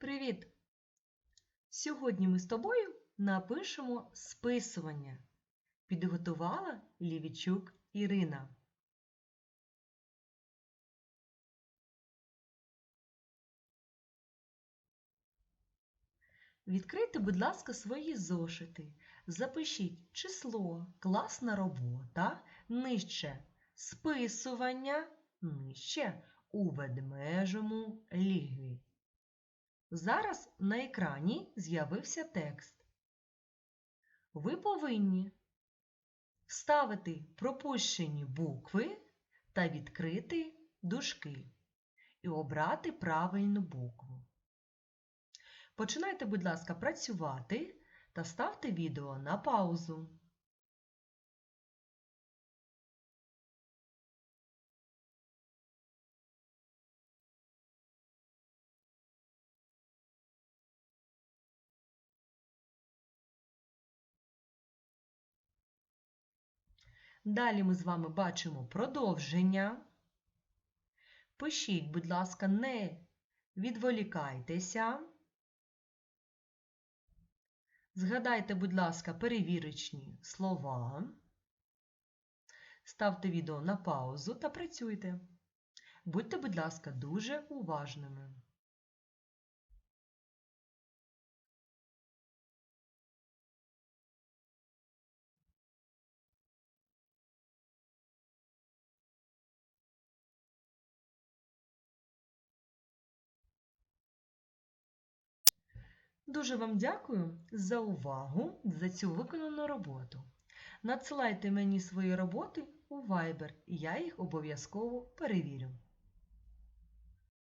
Привіт! Сьогодні ми з тобою напишемо списування. Підготувала Лівічук Ірина. Відкрийте, будь ласка, свої зошити. Запишіть число, класна робота, нижче списування, нижче у ведмежому лігві. Зараз на екрані з'явився текст. Ви повинні вставити пропущені букви та відкрити дужки і обрати правильну букву. Починайте, будь ласка, працювати та ставте відео на паузу. Далі ми з вами бачимо продовження. Пишіть, будь ласка, не відволікайтеся. Згадайте, будь ласка, перевірочні слова. Ставте відео на паузу та працюйте. Будьте, будь ласка, дуже уважними. Дуже вам дякую за увагу за цю виконану роботу. Надсилайте мені свої роботи у Viber, і я їх обов'язково перевірю.